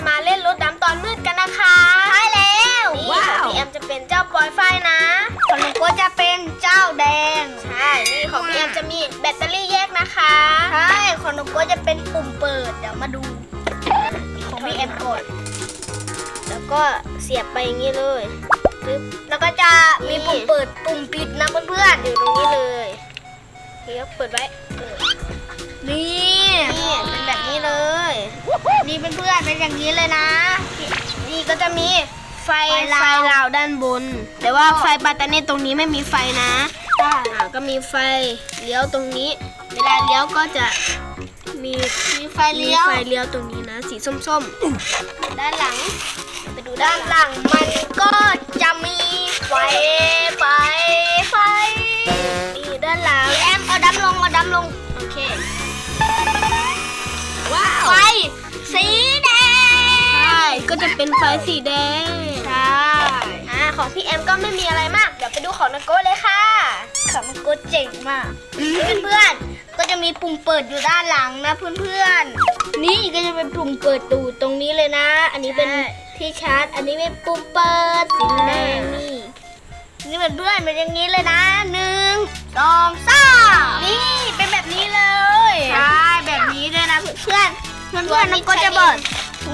ะมาเล่นรถดำตอนมืดกันนะคะใช่แล้วนี่ของพี่แอมจะเป็นเจ้าปลอยไฟนะของนูก็จะเป็นเจ้าแดง ใช่ นี่ของพี่แอมจะมีแบตเตอรี่แยกนะคะ ใช่ของนูก็จะเป็นปุ่มเปิด เดี๋ยวมาดู ของพี่แอมกด แล้วก็เสียบไปอย่างนี้เลยแล้วก็จะมีปุ่มเปิดปุ่มปิดนะเพื่อนๆอยู่ตรงนี้เลยเดี๋ยวเปิดไว้นี่เป็นแบบนี้เลย นี่เพื่อนๆเป็นอย่างนี้เลยนะ นี่ก็จะมีไฟไฟลาวไฟลาวด้านบน แต่ว่าไฟปาตาเน่ตรงนี้ไม่มีไฟนะอ่าก็มีไฟเลี้ยวตรงนี้ เวลาเลี้ยวก็จะมีมีไฟเลี้ยวไฟเลี้ยวตรงนี้นะ สีส้มๆ ด้านหลังไปดูด้านหลังมันก็จะมีไฟไฟไฟนี่ด้านหลังแอมเอาดำลงเอาดำลงโอเค เป็นไฟสีแดง ใช่อ่าของพี่แอมก็ไม่มีอะไรมาก เดี๋ยวไปดูของนักโก้เลยค่ะของนักโก้เจ๋งมาก เพื่อนๆ ก็จะมีปุ่มเปิดอยู่ด้านหลังนะเพื่อนๆ นี่ก็จะเป็นปุ่มเปิดตูดตรงนี้เลยนะ อันนี้เป็นที่ชาร์จ อันนี้เป็นปุ่มเปิดสีแดงนี่นี่เพื่อนๆเป็นอย่างนี้เลยนะหนึ่งสองสามนี่เป็นแบบนี้เลย ใช่ แบบนี้ด้วยนะเพื่อนเพื่อนเพื่อนๆน้องก็จะบอก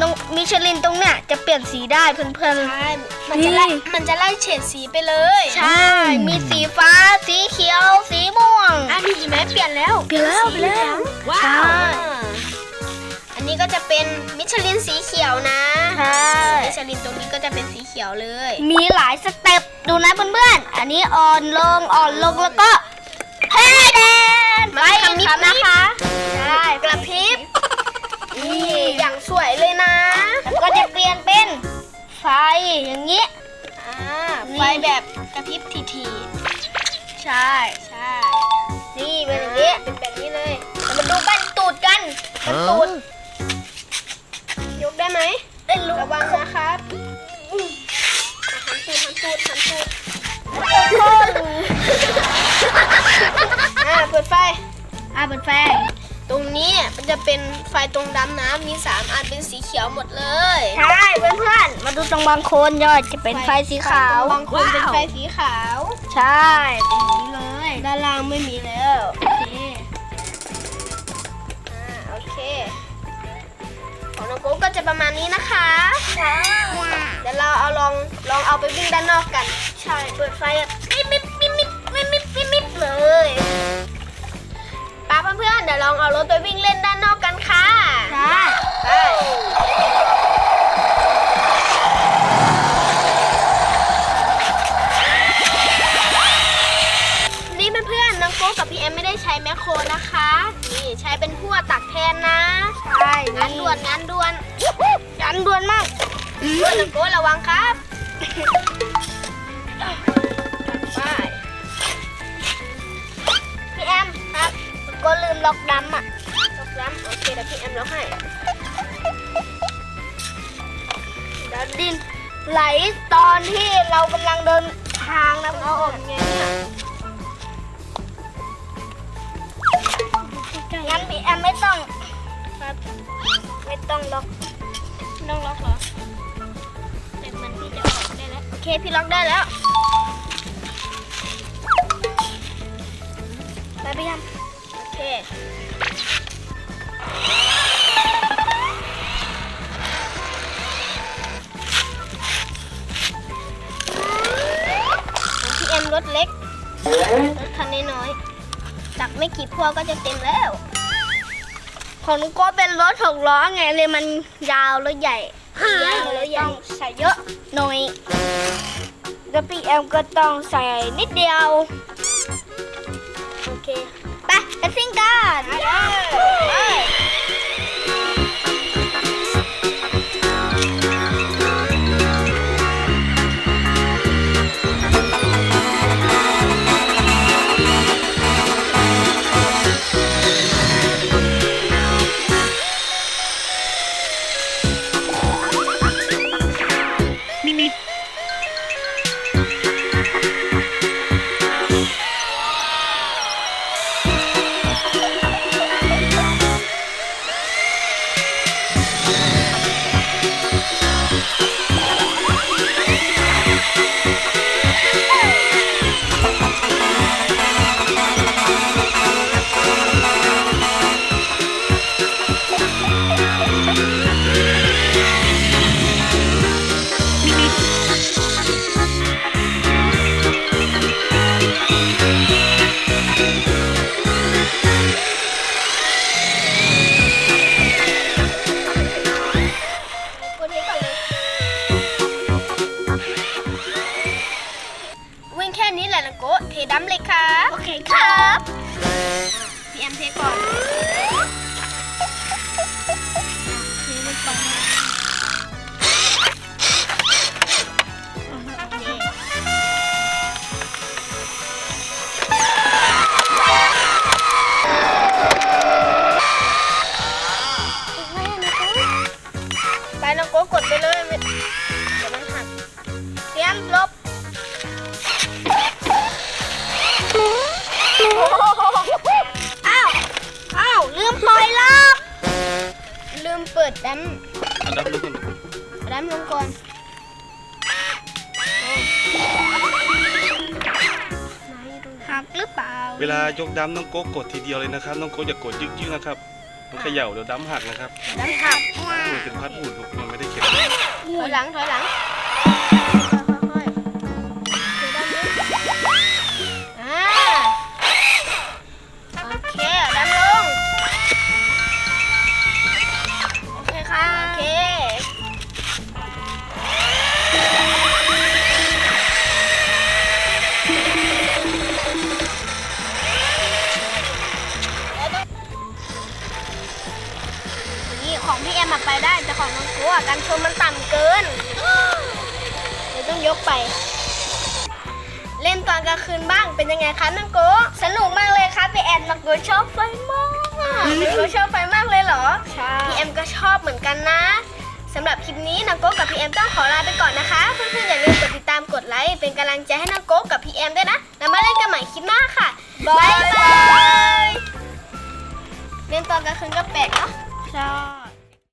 น้องมิชลินตรงเนี้ยจะเปลี่ยนสีได้เพื่อนเพื่อนใช่มันจะไล่มันจะไล่เฉดสีไปเลยใช่ มีสีฟ้า สีเขียว สีม่วงอันนี้อีแม่เปลี่ยนแล้วเปลี่ยนแล้วเปลี่ยนแล้ว ว้าใช่วอันนี้ก็จะเป็นมิชลินสีเขียวนะใช่มิชลินตรงนี้ก็จะเป็นสีเขียวเลย มีหลายสเต็ปดูนะเพื่อนๆ อันนี้อ่อนลงอ่อนลงแล้วก็เฮ้แดนมันกระพริบนะคะ ฟอย่างนี้ อ่านี่ไฟแบบกระพริบทีทีใช่ๆใช่นี่เป็นอย่างนี้เป็นแบบนี้เลยเรามาดูบันตูดกันบันตูดยกได้ไหมเอ้ยลูกระวังนะครับหันตูดหันตูดหันตูดอ่าเปิดไฟอะเปิดไฟ ตรงนี้มันจะเป็นไฟตรงดำน้ำมีสามอันเป็นสีเขียวหมดเลยใช่เพื่อนๆมาดูตรงบางโคนยอดจะเป็นไฟสีขาวบางคนเป็นไฟสีขาว ใช่ตรงนี้เลย ด้านล่างไม่มีแล้วโอเคอ่าโอเค ของน้องโก้ก็จะประมาณนี้นะคะเดี๋ยวเราเอาลองลองเอาไปวิ่งด้านนอกกัน ใช่ เปิดไฟแบบปิ๊บปิ๊บปิ๊บปิ๊บปิ๊บปิ๊บปิ๊บเลย เดี๋ยวลองเอารถไปวิ่งเล่นด้านนอกกันค่ะใช่ไปนี่เพื่อนๆน้องโก้กับพี่แอมไม่ได้ใช้แมคโครนะคะ นี่ใช้เป็นพั่วตักแทนนะ ใช่งานด่วนงานด่วนยันด่วนมากเพื่อนน้องโก้ระวังครับ ลืมล็อกดำอะจบแล้วโอเคเดี๋ยวพี่แอมล็อกให้แล้วดินไหลตอนที่เรากำลังเดินทางนะเอาออกยังไงเนี่ยงั้นพี่แอมไม่ต้องครับไม่ต้องล็อกไม่ต้องล็อกเหรอแต่มันที่จะออกได้แล้วโอเคพี่ล็อกได้แล้วไปพี่แอม พี่แอมรถเล็ก รถคันน้อยๆตักไม่กี่พวงก็จะเต็มแล้ว ของนุ้งก็เป็นรถหกล้อไงเลยมันยาวแล้วใหญ่ยาวแล้วใหญ่ต้องใส่เยอะหน่อยแล้วพี่แอมก็ต้องใส่นิดเดียว โอเค I think God. สีดำเลยครับ โอเคครับ พี่แอมเทก่อน หักหรือเปล่าเวลายกดำน้องโก้กดทีเดียวเลยนะครับ น้องโก้อย่ากดยึกๆนะครับ มันเขย่าเดี๋ยวดำหักนะครับดัมหักมันเป็นพัดอุ่นลูกมันไม่ได้เข็มถอยหลังถอยหลัง องกูอะกันชนมันต่ำเกินเดี๋ยวต้องยกไป เล่นตอนกลางคืนบ้างเป็นยังไงคะนังโกสนุกมากเลยครับพี่แอมน้องกูชอบไฟมากนังโกชอบไฟมากเลยเหรอใช่พี่เอ็มก็ชอบเหมือนกันนะสำหรับคลิปนี้นังโก้กับพี่เอ็มต้องขอลาไปก่อนนะคะ เพื่อนๆอย่าลืมกดติดตามกดไลค์เป็นกำลังใจให้นังโก้กับพี่เอ็มด้วยนะแล้วมาเล่นกันใหม่คลิปหน้าค่ะบ๊ายบายเล่นตอนกลางคืนก็แปลกเนาะใช่